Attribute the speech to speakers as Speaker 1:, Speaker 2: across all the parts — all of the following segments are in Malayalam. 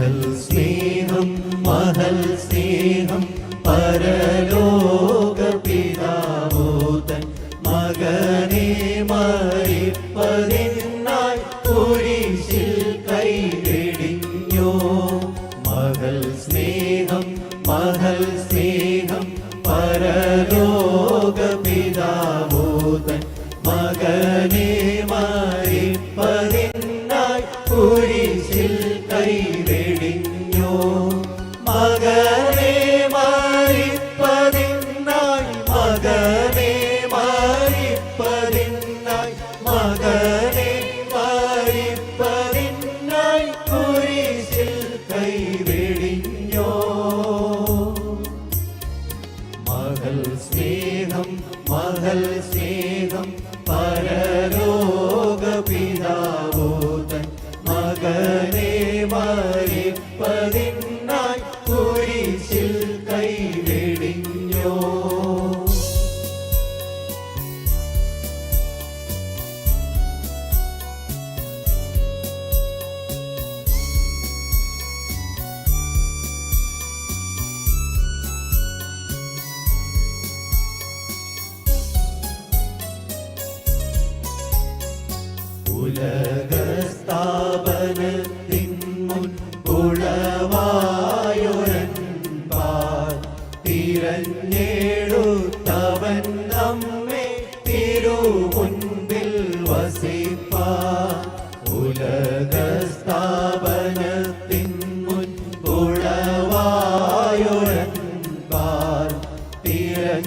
Speaker 1: മഹൽ സ്നേഹം മഹൽ സ്നേഹം പരലോക പിതാവോതൻ മകനെ മരിപ്പതിനായി കുരിശിൽ കൈവെടിഞ്ഞോ മകൾ സ്നേഹം മകൾ സ്നേഹം പരലോക പിതാവോതൻ മകനെ മരിപ്പതിനായി കുരിശിൽ കൈവെടിഞ്ഞോ മകനെ മരിപ്പതിനായി ഉലകസ്ഥാപനത്തിൻ മുൻ ഉളവായൊരൻപാൽ തിരഞ്ഞെടുത്തവൻ നമ്മെ തിരുമുൻപിൽ വസിപ്പാ. ഉലകസ്ഥാപനത്തിൻ മുൻ ഉളവായൊരൻപാൽ തിരഞ്ഞെടുത്തവൻ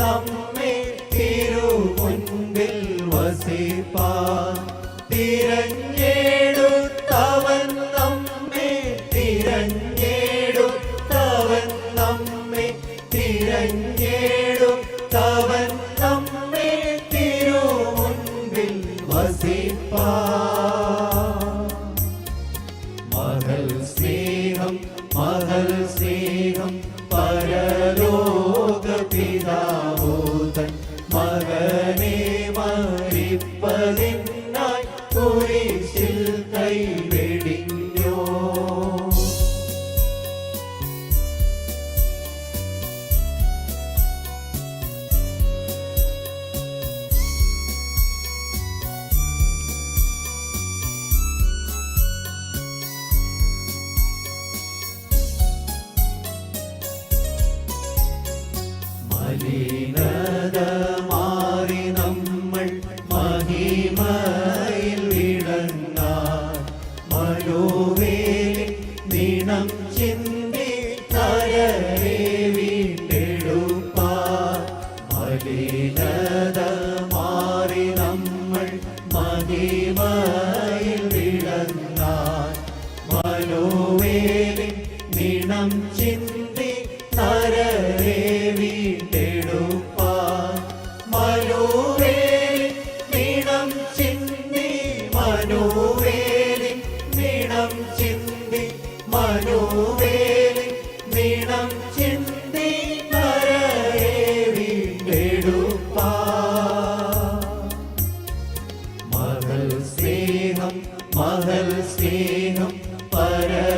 Speaker 1: നമ്മെ തിരുമുൻപിൽ വസിപ്പാൻ നീണം ചിന്തി നരരെ വീട്ടെടുപ്പാൻ മനോവേലിൻ നീണം ചിന്തി മനോവേലിൻ നീണം ചിന്തി മനോവേലിൻ നീണം ചിന്തി നരരെ വീണ്ടെടുപ്പാൻ മകൾ സ്നേഹം മകൾ സ്നേഹം പരലോക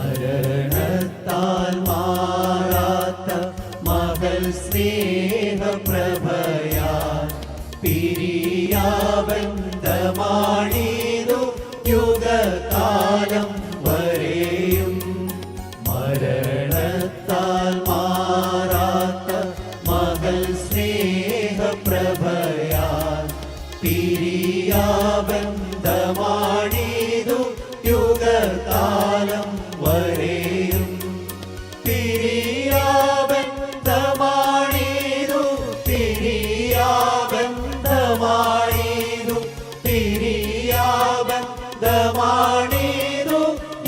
Speaker 1: മരണത്താൽ മാറാത്ത മകൾ സ്നേഹപ്രഭയാൽ പിരിയാബന്ധമാണിതു യുഗകാലം വരെയും. മരണത്താൽ മാറാത്ത മകൾ സ്നേഹപ്രഭയാൽ തിരിയാബന്ധമാണീതു തിരിയാബന്ധമാണീതു തിരിയാബന്ധമാണീതു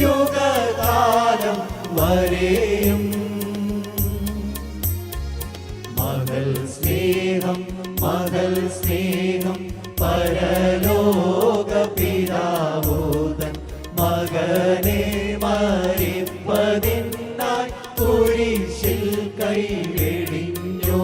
Speaker 1: യുഗകാലം മകൾ സ്നേഹം മകൾ സ്നേഹം പരലോ കൈവെടിഞ്ഞോ